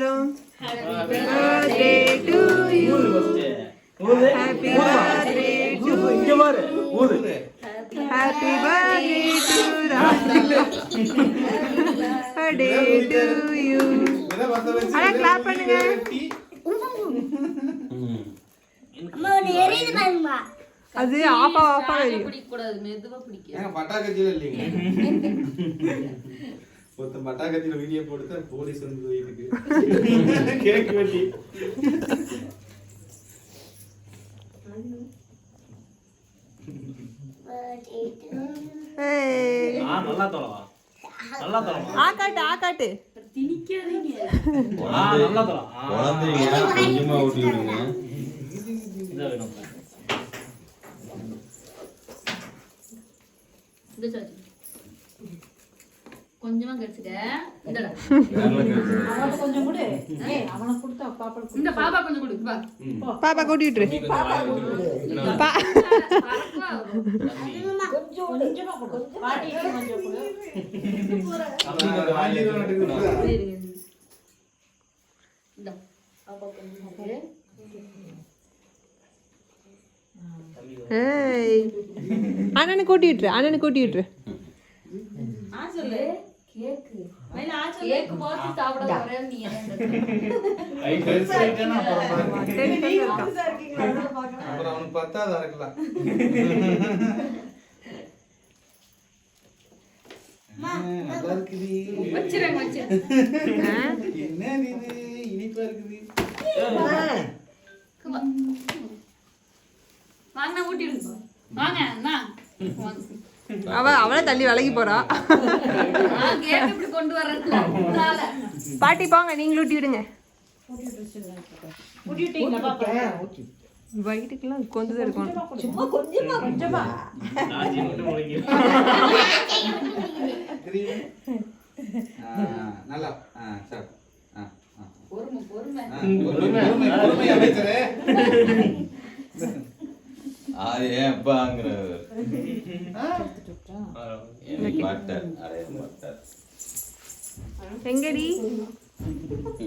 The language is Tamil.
You happy birthday to birthday to you அட கிளாப் பண்ணுங்க. அம்மா எரியுது அது ஆஃபா ஆஃபா வரும் பிடிக்கக்கூடாது மெதுவா பிடிக்க ஏங்க பட்டாக்கத்தியில இல்லைங்க. ஒருத்தன் பட்டாக்கத்தியில வீடியோ போட்டு போலீஸ் வந்து வீட்டுக்கு கேக் வெட்டி. ஆ நல்லா தொலைவா? நல்லா தொலைவா? ஆ காட்டு ஆ காட்டு. திணிக்காதீங்க. ஆ நல்லா தொலை ஆ, குழந்தைங்க கொஞ்சமா ஊட்டி விடுங்க. இதை வேணும். இந்த சாச்சி கொஞ்சமா கடிச்சுக்க இந்தடா. கொஞ்சம் கொடு ஏய் அவனை கொடுத்தா பாப்பா இந்த பாப்பா கொஞ்சம் கொடு வா. பாப்பா கூட்டி விட்டுரு. பா பறக்குவா. கொஞ்சம் கொஞ்சமா கொடு பாட்டிக்கு கொஞ்சம் கொடு இருங்க, இருங்க. இந்தா, பாப்பா. கொஞ்சம் கொடு. ஏய். அண்ணனை கூட்டி விட்டுரு அண்ணனை கூட்டி விட்டுரு. சொல்லு. கேக்கு கேக்கு பார்த்து சாப்பிட நீ அப்புறம் அவனுக்கு பத்தாதா என்ன இது இனிப்பா இருக்குது வாங்க. அவ அவளை தள்ளி விலகி போறா. கொண்டு வர்றதுல பாட்டி போங்க நீங்களும் ஊட்டி விடுங்க. வயிற்றுக்கெல்லாம் கொஞ்சம் இருக்கணும். சும்மா கொஞ்சமா கொஞ்சமா நல்லா சார் பொறுமை, பொறுமை, பொறுமை அமைச்சரே. அது ஏன் அப்பாங்கிறவர் எனக்கு பட்டர் அடைய பட்டர் எங்கடி?